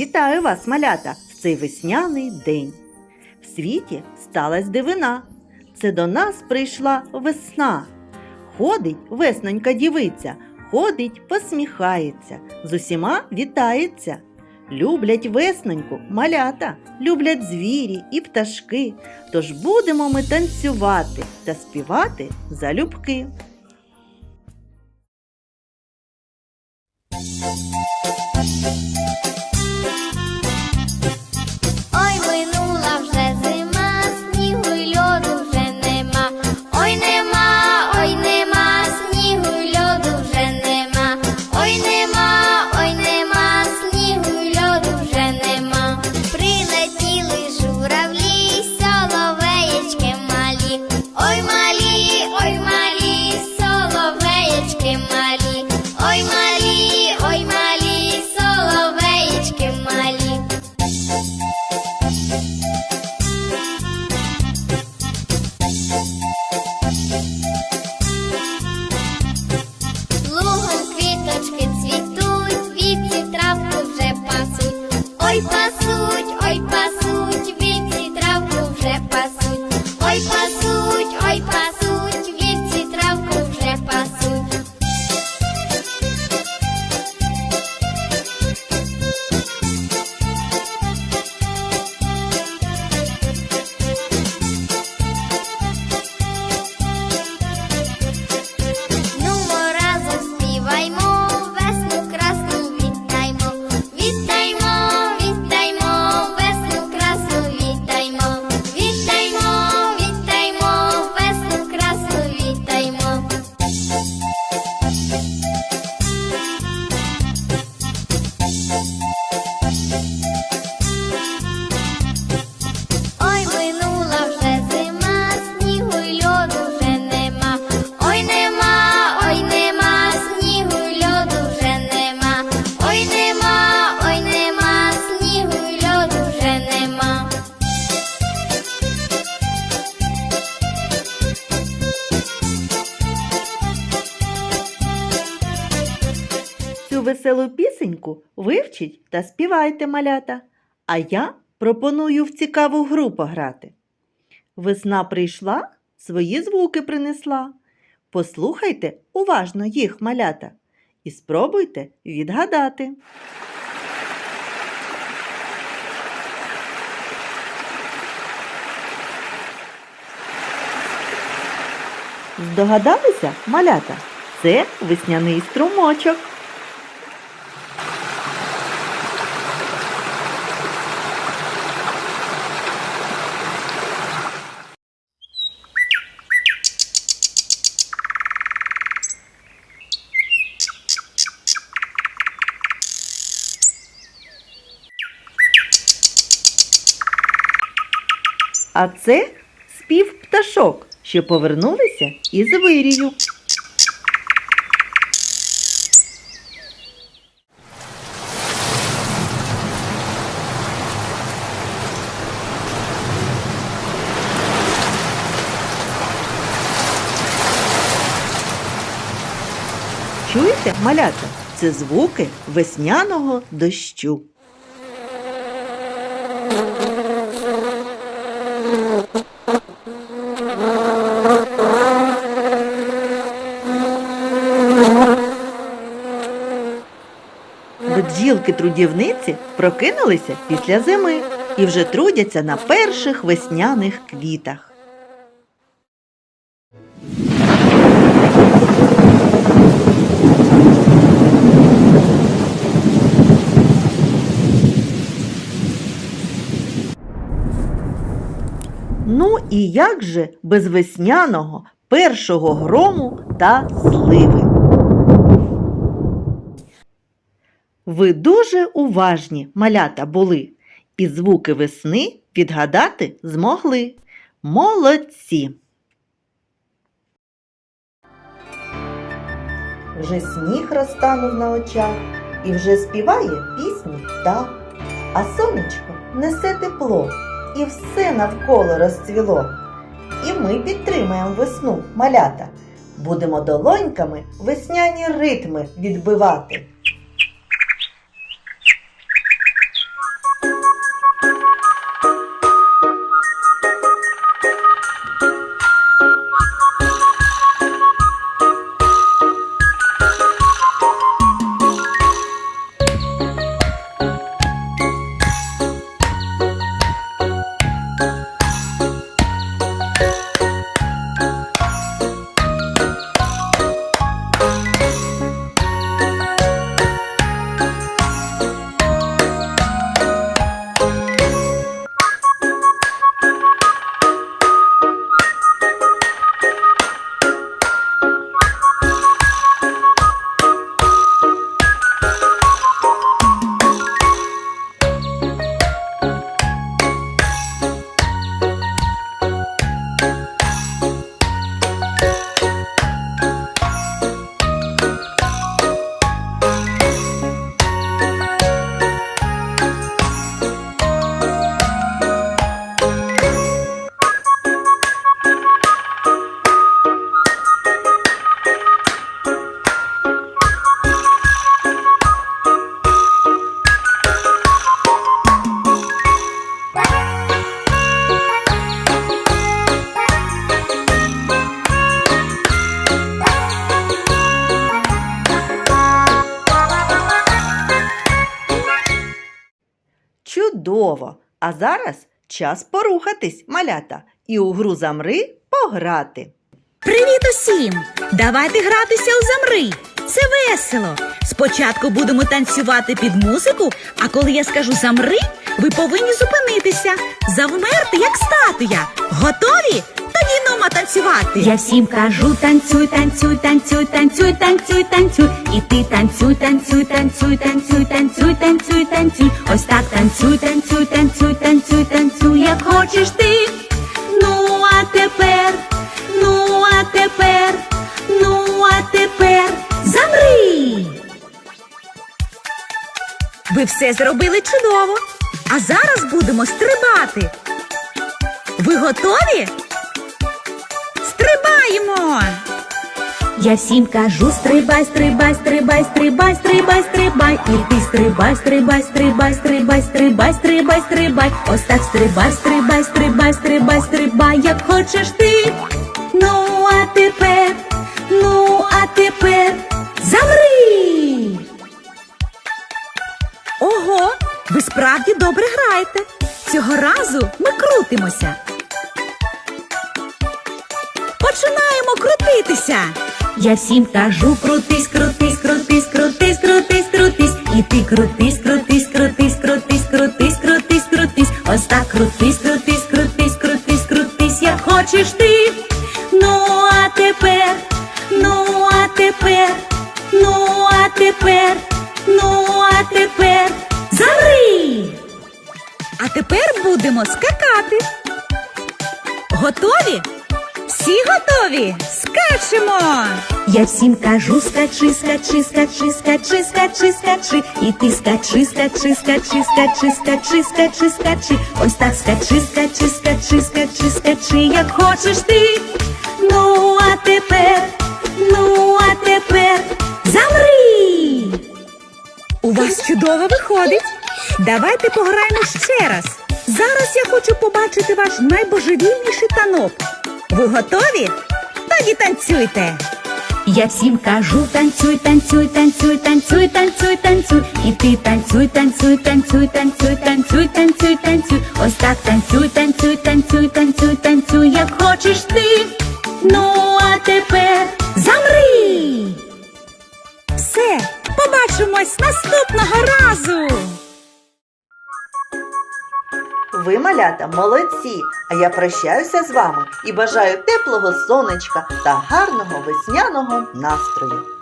Вітаю вас, малята, в цей весняний день. В світі сталась дивина. Це до нас прийшла весна. Ходить веснонька дівиця, ходить, посміхається, з усіма вітається. Люблять весноньку малята, люблять звірі і пташки. Тож будемо ми танцювати та співати залюбки. Hoy no Веселу пісеньку вивчіть та співайте малята. А я пропоную в цікаву гру пограти. Весна прийшла, свої звуки принесла. Послухайте уважно їх, малята, і спробуйте відгадати. Здогадалися, малята? Це весняний струмочок. А це спів пташок, що повернулися із вирію. Чуєте, малята? Це звуки весняного дощу. Бджілки-трудівниці прокинулися після зими і вже трудяться на перших весняних квітах. Ну і як же без весняного першого грому та сливи? Ви дуже уважні, малята, були, і звуки весни відгадати змогли. Молодці! Вже сніг розтанув на очах і вже співає пісню птах. А сонечко несе тепло, і все навколо розцвіло. І ми підтримаємо весну, малята. Будемо долоньками весняні ритми відбивати. Чудово! А зараз час порухатись, малята, і у гру замри пограти. Привіт усім! Давайте гратися у замри. Це весело. Спочатку будемо танцювати під музику, а коли я скажу замри, ви повинні зупинитися, завмерти, як статуя. Готові? Тоді нума танцювати. Я всім кажу танцюй, танцюй, танцюй, танцюй, танцюй, танцюй. І ти танцюй, танцюй, танцюй, танцюй, танцюй, танцюй, танцюй. Ось так танцюй, танцюй, танцюй, танцюй, танцюй, як хочеш ти. Ну, а тепер, ну, а тепер, ну, а тепер замри. Ви все зробили чудово. А зараз будемо стрибати. Ви готові? Я всім кажу, стрибай, стрибай, стрибай, стрибай, стрибай, стрибай. І ти стрибай, стрибай, стрибай, стрибай, стрибай, стрибай, стрибай. Ось так стрибай, стрибай, стрибай, стрибай, стрибай, як хочеш ти. Ну, а тепер, ну, а тепер замри. Ого, ви справді добре граєте. Цього разу ми крутимося. Починаємо крутитися. Я всім кажу, крутись, крутись, крутись, крутись, крутись, крутись. І ти крутись, крутись, крутись, крутись, крутись, крутись, крутись. Ось так крутись, крутись, крутись, крутись, крутись, як хочеш ти. Ну, а тепер, ну, а тепер, ну, а тепер, ну, а тепер замри. А тепер будемо скакати. Готові? Всі готові? Скачемо! Я всім кажу, скачи, скачи, скачи, скачи, скачи, скачи. І ти скачи, скачи, скачи, скачи, скачи, скачи, скачи. Ось так скачи, скачи, скачи, скачи, скачи, як хочеш ти. Ну, а тепер, ну, а тепер замри. У вас чудово виходить. Давайте пограємо ще раз. Зараз я хочу побачити ваш найбожевільніший танок. Ви готові? Тоді танцюйте. Я всім кажу, танцюй, танцюй, танцюй, танцюй, танцюй, танцюй. І ти танцюй, танцюй, танцюй, танцюй, танцюй, танцюй, танцюй. Ось так танцюй, танцюй, танцюй, танцюй, танцюй, як хочеш ти. Ну, а тепер замри. Все, побачимось наступного разу. Ви, малята, молодці! А я прощаюся з вами і бажаю теплого сонечка та гарного весняного настрою.